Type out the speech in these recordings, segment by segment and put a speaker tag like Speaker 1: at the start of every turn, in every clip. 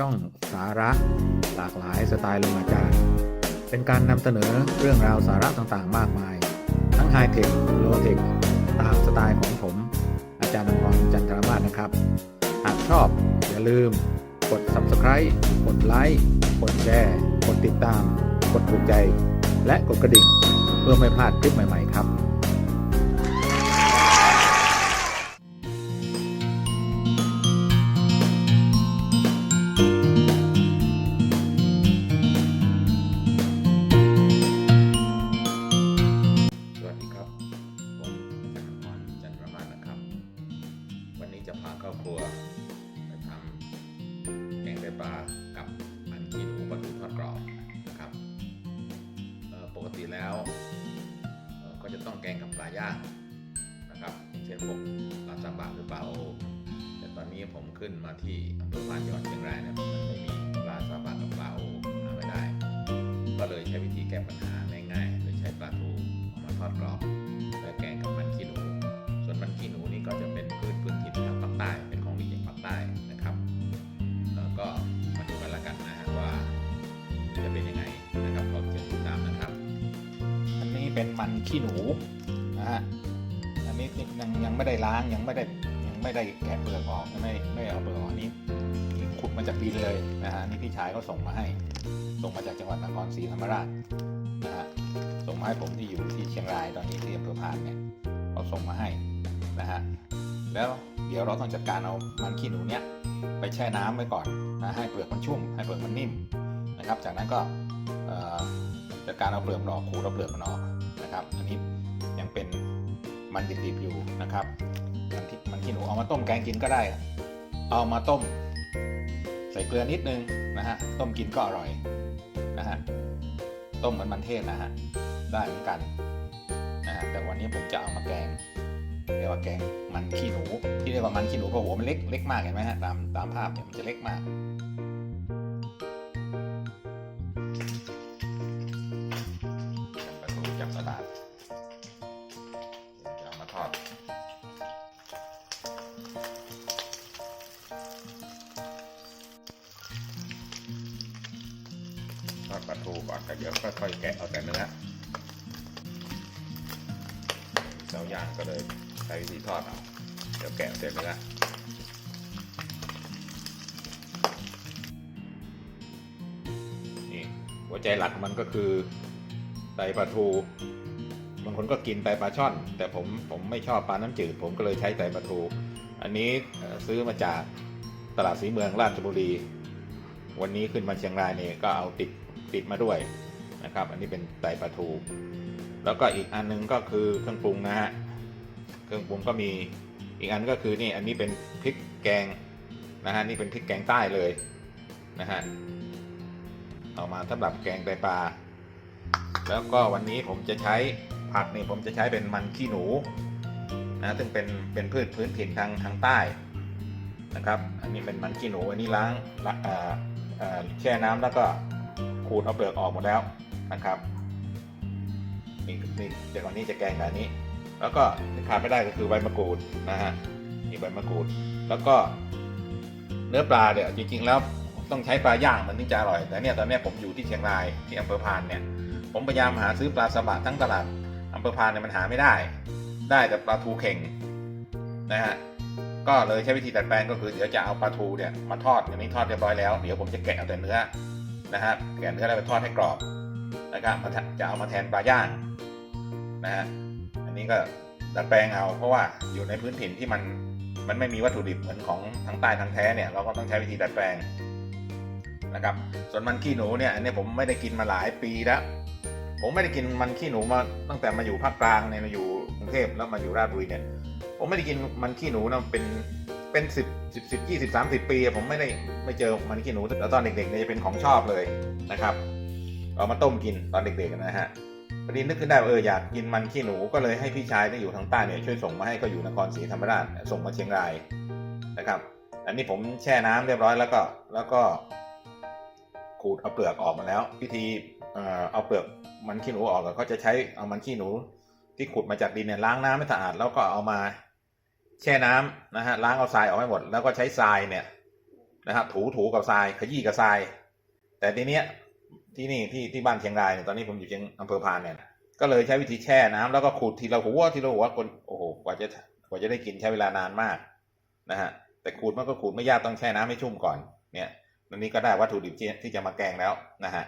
Speaker 1: ช่องสาระ หลากหลายสไตล์ลงอาจารย์ เป็นการนำเสนอเรื่องราวสาระต่างๆ มากมาย ทั้งไฮเทคโลเทคตามสไตล์ของผม อาจารย์นพรจันทรมาศนะครับ หากชอบอย่าลืม กด subscribe กดไลค์กดแชร์กดติดตาม กดถูกใจ และกดกระดิ่ง เพื่อไม่พลาดคลิปใหม่ ๆ ครับ เป็นมันขี้หนูนะฮะอันนี้ยังยังไม่ได้ล้างยังไม่ได้ยังไม่ได้แกะเปลือกออกยังไม่ไม่เอาเปลือกออกนี้ขุดมาจากดินเลยนะฮะนี่พี่ชายเขาส่งมาให้ ส่งมาจากจังหวัดนครศรีธรรมราชนะฮะส่งมาให้ผมที่อยู่ที่เชียงรายตอนนี้ที่อำเภอพานเนี่ยเขาส่งมาให้นะฮะแล้วเดี๋ยวเราต้องจัดการเอามันขี้หนูเนี่ยไปแช่น้ำไว้ก่อนนะให้เปลือกมันชุ่ม ให้เปลือกมันนิ่มนะครับ จากนั้นก็จัดการเอาเปลือกมันออกขูดเอาเปลือกมันออก นะครับ อันนี้ยังเป็นมันดิบๆอยู่นะครับมันที่มันขี้หนูเอามาต้มแกงกินก็ได้ เอามาต้ม ใส่เกลือนิดนึงนะฮะ ต้มกินก็อร่อยนะฮะ ต้มเหมือนมันเทศนะฮะ ได้เหมือนกันนะฮะ แต่วันนี้ผมจะเอามาแกงเรียกว่าแกงมันขี้หนู ที่เรียกว่ามันขี้หนูเพราะหัวมันเล็กเล็กมากเห็นไหมฮะ ตามตามภาพเนี่ยมันจะเล็กมาก ทอดปลาทูก่อนแต่เดี๋ยวค่อยๆแกะเอาแต่เนื้อเสาย่างก็เลยใช้วิธีทอดเอาเดี๋ยวแกะเสร็จเนื้อนี่หัวใจหลักมันก็คือไตปลาทูบางคนก็กินไตปลาช่อน แต่ผมผมไม่ชอบปลาน้ำจืด ผมก็เลยใช้ไตปลาทู อันนี้ซื้อมาจากตลาดสีเมืองราชบุรี วันนี้ขึ้นมาเชียงรายเนี่ยก็เอาติด ติดมาด้วยนะครับ อันนี้เป็นไตปลาทู แล้วก็อีกอันนึงก็คือเครื่องปรุงนะฮะ เครื่องปรุงก็มีอีกอันก็คือนี่อันนี้เป็นพริกแกงนะฮะนี่เป็นพริกแกงใต้เลยนะฮะเอามาสำหรับแกงไตปลา แล้วก็วันนี้ผมจะใช้ผักนี่ผมจะใช้เป็นมันขี้หนูนะซึ่งเป็นเป็นพืชพื้นถิ่นทางทางใต้นะครับ อันนี้เป็นมันขี้หนูอันนี้ล้างแช่น้ำแล้วก็ ขูดเอาเปลือกออกหมดแล้วนะครับนี่นี่เดี๋ยวก่อนนี้จะแกงแบบนี้ แล้วก็ที่ขาดไม่ได้ก็คือใบมะกรูดนะฮะนี่ใบมะกรูด แล้วก็เนื้อปลาเนี่ยจริงๆแล้วต้องใช้ปลาย่างมันถึงจะอร่อย แต่เนี่ยตอนนี้ผมอยู่ที่เชียงรายที่อำเภอพานเนี่ยผมพยายามหาซื้อปลาสบะทั้งตลาดอำเภอพานเนี่ยมันหาไม่ได้ ได้แต่ปลาทูเข่งนะฮะก็เลยใช้วิธีดัดแปลงก็คือเดี๋ยวจะเอาปลาทูเนี่ยมาทอดอย่างนี้ทอดเรียบร้อยแล้ว เดี๋ยวผมจะแกะเอาแต่เนื้อ นะฮะแกะเนื้อแล้วไปทอดให้กรอบนะครับจะเอามาแทนปลาย่างนะฮะอันนี้ก็ดัดแปลงเอาเพราะว่าอยู่ในพื้นถิ่นที่มันมันไม่มีวัตถุดิบเหมือนของทางใต้ทางแท้เนี่ยเราก็ต้องใช้วิธีดัดแปลงนะครับ ส่วนมันขี้หนูเนี่ยอันนี้ผมไม่ได้กินมาหลายปีแล้วผมไม่ได้กินมันขี้หนูมาตั้งแต่มาอยู่ภาคกลางเนี่ยมาอยู่กรุงเทพแล้วมาอยู่ราชบุรีเนี่ยผมไม่ได้กินมันขี้หนูนะเป็น เป็นสิบสิบสิบยี่สิบสามสิบปี ผมไม่ได้ไม่เจอมันขี้หนูแล้วตอนเด็กๆเนี่ยจะเป็นของชอบเลยนะครับ เอามาต้มกินตอนเด็กๆนะฮะพอดีนึกขึ้นได้ว่าเอออยากกินมันขี้หนูก็เลยให้พี่ชายที่อยู่ทางใต้เนี่ยช่วยส่งมาให้ก็อยู่นครศรีธรรมราชส่งมาเชียงรายนะครับ อันนี้ผมแช่น้ำเรียบร้อยแล้วก็แล้วก็ ขูดเอาเปลือกออกมาแล้วพิธีเอ่อเอาเปลือกมันขี้หนูออกแล้วก็จะใช้เอามันขี้หนู ที่ขุดมาจากดินเนี่ยล้างน้ำให้สะอาดแล้วก็เอามา แช่น้ำนะฮะล้างเอาทรายออกให้หมด แล้วก็ใช้ทรายเนี่ยนะครับถูถูกับทรายขยี้กับทราย แต่ทีเนี้ยที่นี่ที่ที่บ้านเชียงรายเนี่ยตอนนี้ผมอยู่เชียงอำเภอพานเนี่ยก็เลยใช้วิธีแช่น้ำแล้วก็ขูดทีละหัวทีละหัวคนโอ้โหกว่าจะกว่าจะได้กินใช้เวลานานมากนะฮะแต่ขูดมันก็ขูดไม่ยากต้องแช่น้ำให้ชุ่มก่อนเนี่ยวันนี้ก็ได้วัตถุดิบที่ที่จะมาแกงแล้วนะฮะ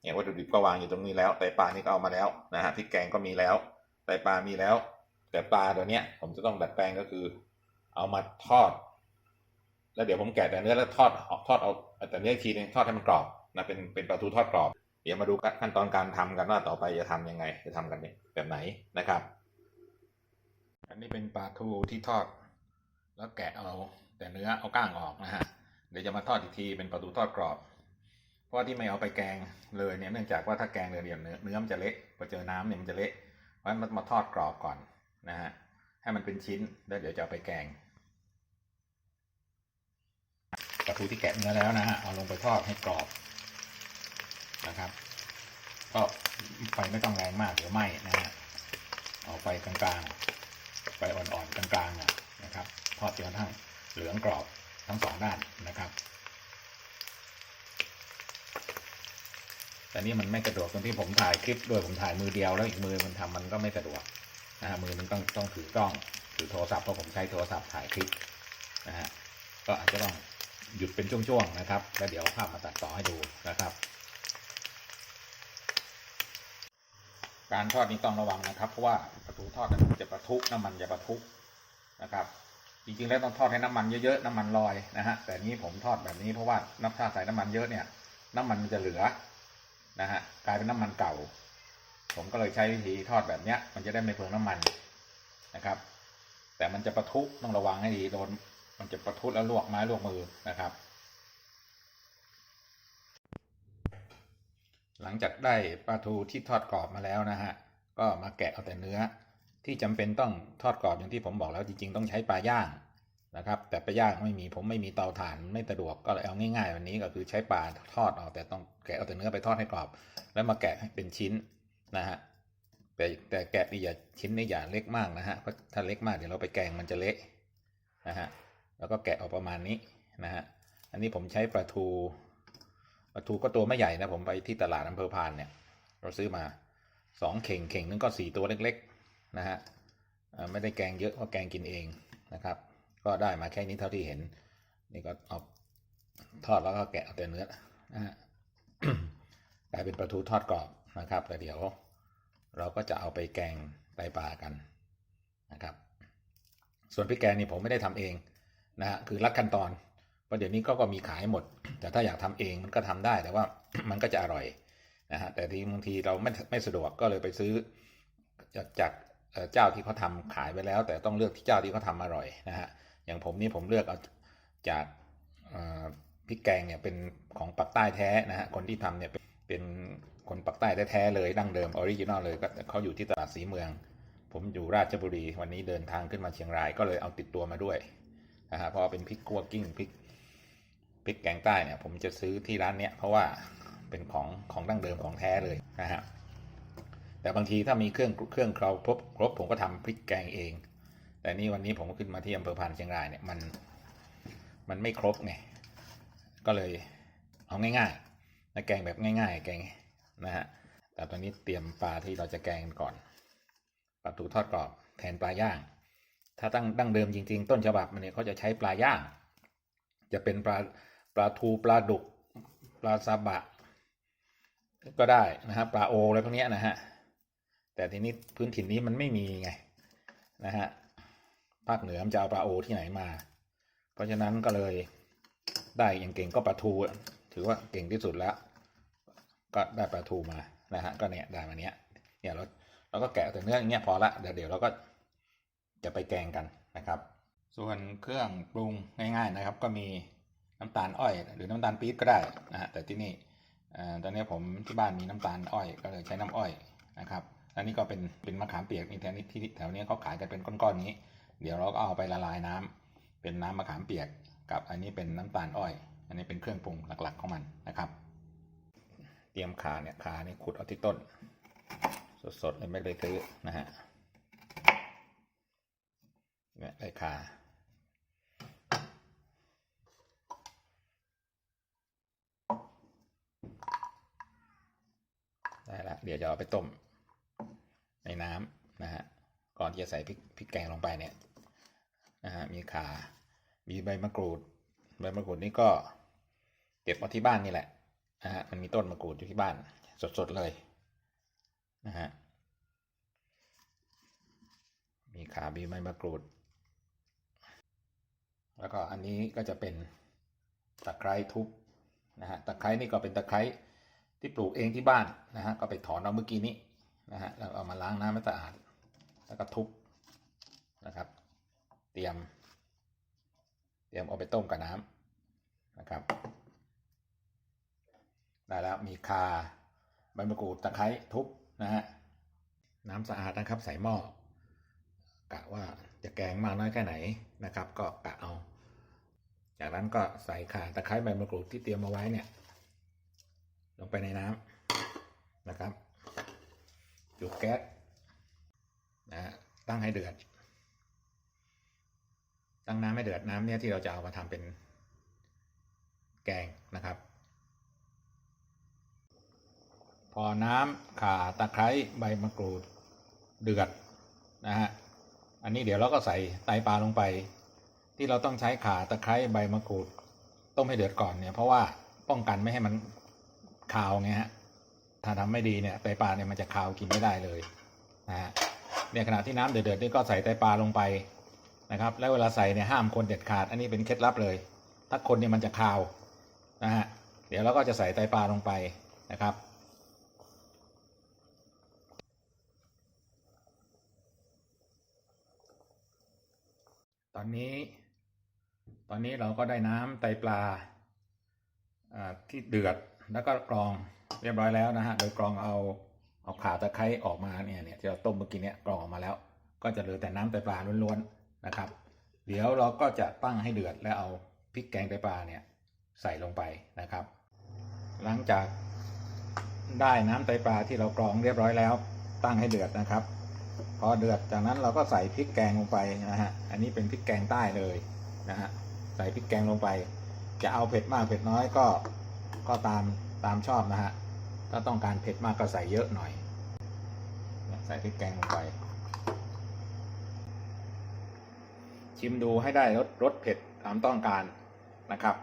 Speaker 1: เนี่ยวัตถุดิบก็วางอยู่ตรงนี้แล้วไตปลานี่ก็เอามาแล้วนะฮะพริกแกงก็มีแล้วไตปลามีแล้ว แต่ปลาตัวเนี้ย ผมจะต้องดัดแปลงก็คือ เอามาทอด แล้วเดี๋ยวผมแกะแต่เนื้อแล้วทอดออกทอดเอาแต่เนื้อทีนึงทอดให้มันกรอบนะเป็นเป็นปลาทูทอดกรอบ เดี๋ยวมาดูขั้นตอนการทำกันว่าต่อไปจะทำยังไง จะทำกันแบบไหนนะครับ อันนี้เป็นปลาทูที่ทอด แล้วแกะเอาแต่เนื้อเอาก้างออกนะฮะเดี๋ยวจะมาทอดอีกทีเป็นปลาทูทอดกรอบเพราะที่ไม่เอาไปแกงเลยเนี่ยเนื่องจากว่าถ้าแกงเลยเดียวเนื้อเนื้อมันจะเละพอเจอน้ำเนี่ยมันจะเละเพราะฉะนั้นมันมาทอดกรอบก่อน นะฮะให้มันเป็นชิ้นแล้วเดี๋ยวจะเอาไปแกงปลาทูที่แกะเนื้อแล้วนะฮะเอาลงไปทอดให้กรอบนะครับ ก็ไฟไม่ต้องแรงมากเดี๋ยวไหม้นะฮะเอาไฟกลางๆไฟอ่อนๆกลางๆนะครับทอดจนกระทั่งเหลืองกรอบทั้งสองด้านนะครับแต่นี่มันไม่สะดวกตรงที่ผมถ่ายคลิปด้วยผมถ่ายมือเดียวแล้วอีกมือมันทำมันก็ไม่สะดวก นะฮะมือมันต้องต้องถือกล้องถือโทรศัพท์เพราะผมใช้โทรศัพท์ถ่ายคลิปนะฮะก็อาจจะต้องหยุดเป็นช่วงๆนะครับ แล้วเดี๋ยวภาพมาตัดต่อให้ดูนะครับ การทอดนี้ต้องระวังนะครับ เพราะว่าประตูทอดจะประทุน้ำมันจะประทุนะครับจริงๆแล้วต้องทอดให้น้ำมันเยอะๆน้ำมันลอยนะฮะแต่นี้ผมทอดแบบนี้เพราะว่าน้ำถ้าใส่น้ำมันเยอะเนี่ย น้ำมันมันจะเหลือนะฮะกลายเป็นน้ำมันเก่า ผมก็เลยใช้วิธีทอดแบบเนี้ย มันจะได้ไม่เปลืองน้ำมันนะครับ แต่มันจะประทุต้องระวังให้ดีโดนมันจะประทุแล้วลวกไม้ลวกมือนะครับ หลังจากได้ปลาทูที่ทอดกรอบมาแล้วนะฮะก็มาแกะเอาแต่เนื้อ ที่จำเป็นต้องทอดกรอบอย่างที่ผมบอกแล้วจริง ๆ ต้องใช้ปลาย่างนะครับ แต่ปลาย่างไม่มีผมไม่มีเตาถ่านไม่สะดวกก็เลยเอาง่ายๆวันนี้ก็คือใช้ปลาทอดเอาแต่ต้องแกะเอาแต่เนื้อไปทอดให้กรอบ แล้วมาแกะให้เป็นชิ้น นะฮะแต่แต่แกะนี่อย่าชิ้นนี่อย่าเล็กมากนะฮะเพราะถ้าเล็กมากเดี๋ยวเราไปแกงมันจะเละนะฮะแล้วก็แกะออกประมาณนี้นะฮะอันนี้ผมใช้ปลาทูปลาทูก็ตัวไม่ใหญ่นะผมไปที่ตลาดอำเภอพานเนี่ยเราซื้อมาสองเข่งเข่งนึงก็สี่ตัวเล็กๆนะฮะไม่ได้แกงเยอะเพราะแกงกินเองนะครับ ก็ได้มาแค่นี้เท่าที่เห็น นี่ก็เอาทอดแล้วก็แกะเอาแต่เนื้อนะฮะกลายเป็นปลาทูทอดกรอบ นะครับแต่เดี๋ยวเราก็จะเอาไปแกงไตปลากันนะครับ ส่วนพริกแกงนี่ผมไม่ได้ทำเองนะฮะคือรัดขั้นตอนเพราะเดี๋ยวนี้ก็ก็มีขายหมด แต่ถ้าอยากทำเองมันก็ทำได้แต่ว่ามันก็จะอร่อยนะฮะแต่ทีบางทีเราไม่ไม่สะดวกก็เลยไปซื้อจากจากเจ้าที่เขาทำขายไปแล้ว แต่ต้องเลือกที่เจ้าที่เขาทำอร่อยนะฮะอย่างผมนี่ผมเลือกเอาจากพริกแกงเนี่ยเป็นของปักใต้แท้นะฮะคนที่ทำเนี่ยเป็น คนปักใต้แท้ๆเลยดั้งเดิมออริจินอลเลยก็เขาอยู่ที่ตลาดสีเมือง ผมอยู่ราชบุรี วันนี้เดินทางขึ้นมาเชียงรายก็เลยเอาติดตัวมาด้วยนะฮะเพราะเป็นพริกกัวกิ้งพริกพริกแกงใต้เนี่ยผมจะซื้อที่ร้านเนี้ยเพราะว่าเป็นของของดั้งเดิมของแท้เลยนะฮะแต่บางทีถ้ามีเครื่องเครื่องเคราครบครบผมก็ทำพริกแกงเอง แต่นี่วันนี้ผมขึ้นมาที่อำเภอพานเชียงรายเนี่ยมันมันไม่ครบไงก็เลยเอาง่ายๆนะแกงแบบง่าย ๆ แกง นะฮะแต่ตอนนี้เตรียมปลาที่เราจะแกงกันก่อนปลาทูทอดกรอบแทนปลาย่าง ถ้าตั้งดั้งเดิมจริง ๆ ต้นฉบับมันเนี่ยเขาจะใช้ปลาย่าง จะเป็นปลาปลาทูปลาดุกปลาซาบะ ก็ได้นะครับปลาโออะไรพวกนี้นะฮะแต่ทีนี้พื้นถิ่นนี้มันไม่มีไงนะฮะภาคเหนือมันจะเอาปลาโอที่ไหนมา เพราะฉะนั้นก็เลยได้อย่างเก่งก็ปลาทูถือว่าเก่งที่สุดแล้ว ก็ได้ปลาทูมานะฮะก็เนี่ยได้มาเนี้ยเนี่ยเราเราก็แกะแต่เนื้ออย่างเงี้ยพอละเดี๋ยวเดี๋ยวเราก็จะไปแกงกันนะครับ ส่วนเครื่องปรุงง่าย ๆนะครับ ก็มีน้ำตาลอ้อย หรือน้ำตาลปี๊บก็ได้นะฮะแต่ที่นี่อ่อตอนนี้ผมที่บ้านมีน้ำตาลอ้อยก็เลยใช้น้ำอ้อยนะครับอันนี้ก็เป็นเป็นมะขามเปียกนี่แถวนี้ที่แถวนี้เขาขายกันเป็นก้อนๆนี้ เดี๋ยวเราก็เอาไปละลายน้ำเป็นน้ำมะขามเปียกกับอันนี้เป็นน้ำตาลอ้อย อันนี้เป็นเครื่องปรุงหลักๆของมันนะครับ ตรียมขาเนี่ยขานี่ขุดเอาที่ต้น สดๆเลยไม่ได้ซื้อนะฮะเนี่ยได้ขาได้ละเดี๋ยวจะเอาไปต้ม ในน้ำนะฮะก่อนที่จะใส่พริกพริกแกงลงไปเนี่ยนะฮะมีขา มีใบมะกรูด ใบมะกรูดนี่ก็เก็บมาที่บ้านนี่แหละ นะฮะมันมีต้นมะกรูดอยู่ที่บ้าน สดๆเลยนะฮะมีขามีใบมะกรูด แล้วก็อันนี้ก็จะเป็นตะไคร้ทุบนะฮะตะไคร้นี่ก็เป็นตะไคร้ที่ปลูกเองที่บ้านนะฮะก็ไปถอนเอาเมื่อกี้นี้นะฮะแล้วเอามาล้างน้ำให้สะอาด แล้วก็ทุบนะครับ เตรียม เตรียมเอาไปต้มกับน้ำนะครับ ได้แล้วมีคาใบมะกรูดตะไคร้ทุบนะฮะน้ำสะอาดนะครับใส่หม้อกะว่าจะแกงมากน้อยแค่ไหนนะครับ ก็กะเอา จากนั้นก็ใส่ข่าตะไคร้ใบมะกรูดที่เตรียมมาไว้เนี่ย ลงไปในน้ำนะครับ จุดแก๊สนะฮะตั้งให้เดือด ตั้งน้ำให้เดือดน้ำเนี่ยที่เราจะเอามาทำเป็นแกงนะครับ พอน้ำข่าตะไคร้ใบมะกรูดเดือดนะฮะอันนี้เดี๋ยวเราก็ใส่ไตปลาลงไป ที่เราต้องใช้ข่าตะไคร้ใบมะกรูด ต้มให้เดือดก่อนเนี่ยเพราะว่าป้องกันไม่ให้มันคาวไงฮะถ้าทำไม่ดีเนี่ยไตปลาเนี่ยมันจะคาวกินไม่ได้เลยนะฮะเนี่ยขณะที่น้ำเดือดๆนี่ก็ใส่ไตปลาลงไปนะครับ แล้วเวลาใส่เนี่ยห้ามคนเด็ดขาด อันนี้เป็นเคล็ดลับเลย ถ้าคนเนี่ยมันจะคาวนะฮะเดี๋ยวเราก็จะใส่ไตปลาลงไปนะครับ ตอนนี้ ตอนนี้เราก็ได้น้ำไตปลาที่เดือดแล้วก็กรองเรียบร้อยแล้วนะฮะ โดยกรองเอาเอาข่าตะไคร้ออกมาเนี่ยเนี่ยที่เราต้มเมื่อกี้เนี่ยกรองออกมาแล้ว ก็จะเหลือแต่น้ำไตปลาล้วนๆนะครับ เดี๋ยวเราก็จะตั้งให้เดือดแล้วเอาพริกแกงไตปลาเนี่ยใส่ลงไปนะครับ หลังจากได้น้ำไตปลาที่เรากรองเรียบร้อยแล้ว ตั้งให้เดือดนะครับ พอเดือดจากนั้นเราก็ใส่พริกแกงลงไปนะฮะ อันนี้เป็นพริกแกงใต้เลยนะฮะ ใส่พริกแกงลงไป จะเอาเผ็ดมากเผ็ดน้อยก็ก็ตามตามชอบนะฮะ ถ้าต้องการเผ็ดมากก็ใส่เยอะหน่อย ใส่พริกแกงลงไป ชิมดูให้ได้รสรสเผ็ดตามต้องการนะครับ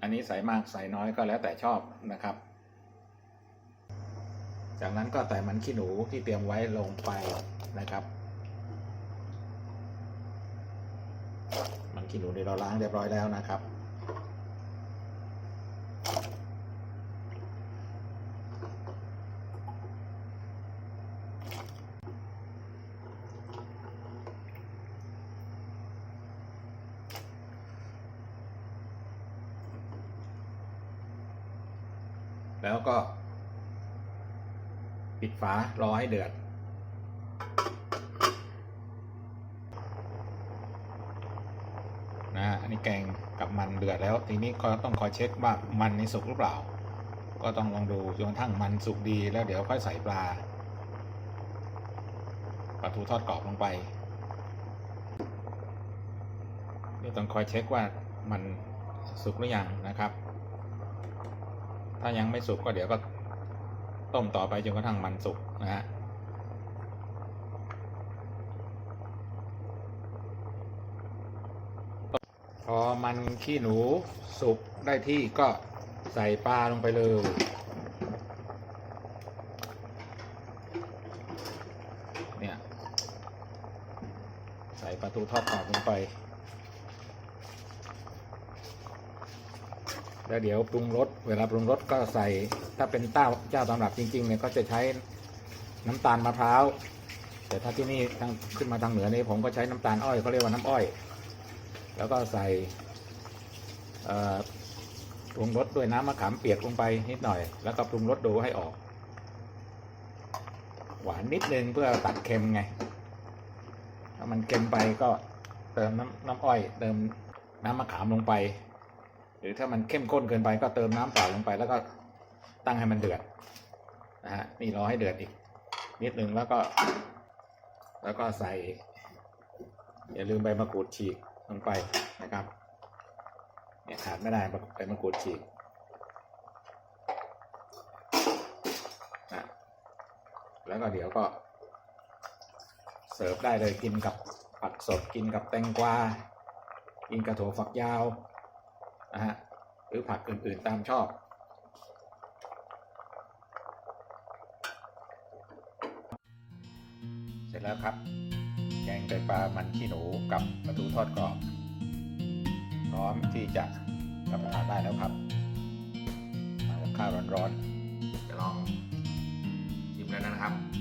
Speaker 1: อันนี้ใส่มากใส่น้อยก็แล้วแต่ชอบนะครับ จากนั้นก็ใส่มันขี้หนูที่เตรียมไว้ลงไปนะครับ มันขี้หนูเดี๋ยวเราล้างเรียบร้อยแล้วนะครับ แล้วก็ ปิดฝารอให้เดือดนะฮะอันนี้แกงกับมันเดือดแล้ว ทีนี้ก็ต้องคอยเช็คว่ามันนี่สุกหรือเปล่า ก็ต้องลองดูจนกระทั่งมันสุกดีแล้วเดี๋ยวค่อยใส่ปลาปลาทูทอดกรอบลงไปนี่ต้องคอยเช็คว่ามันสุกหรือยังนะครับ ถ้ายังไม่สุกก็เดี๋ยวก็ ต้มต่อไปจนกระทั่งมันสุกนะฮะพอมันขี้หนูสุกได้ที่ก็ใส่ปลาลงไปเลยเนี่ยใส่ปลาทูทอดกรอบลงไป แล้วเดี๋ยวปรุงรสเวลาปรุงรสก็ใส่ ถ้าเป็นเต้าเจ้าตำรับจริงๆเนี่ยก็จะใช้น้ำตาลมะพร้าว แต่ถ้าที่นี่ทางขึ้นมาทางเหนือนี่ผมก็ใช้น้ำตาลอ้อยเขาเรียกว่าน้ำอ้อย แล้วก็ใส่ปรุงรสด้วยน้ำมะขามเปียกลงไปนิดหน่อย แล้วก็ปรุงรสดูให้ออก หวานนิดนึงเพื่อตัดเค็มไง ถ้ามันเค็มไปก็เติมน้ำน้ำอ้อย เติมน้ำมะขามลงไป หรือถ้ามันเข้มข้นเกินไปก็เติมน้ำเปล่าลงไป แล้วก็ตั้งให้มันเดือดนะฮะนี่รอให้เดือดอีก นิดนึงแล้วก็ แล้วก็ใส่ อย่าลืมใบมะกรูดฉีกลงไปนะครับเนี่ยขาดไม่ได้ใบมะกรูดฉีกนะแล้วก็เดี๋ยวก็เสิร์ฟได้เลยกินกับผักสดกินกับแตงกวา กินกะบถั่วฝักยาว นะฮะหรือผักอื่นๆตามชอบเสร็จแล้วครับ แกงไตปลามันขี้หนูกับปลาทูทอดกรอบ พร้อมที่จะรับประทานได้แล้วครับมากับข้าวร้อนๆจะลองชิมแล้วนะครับ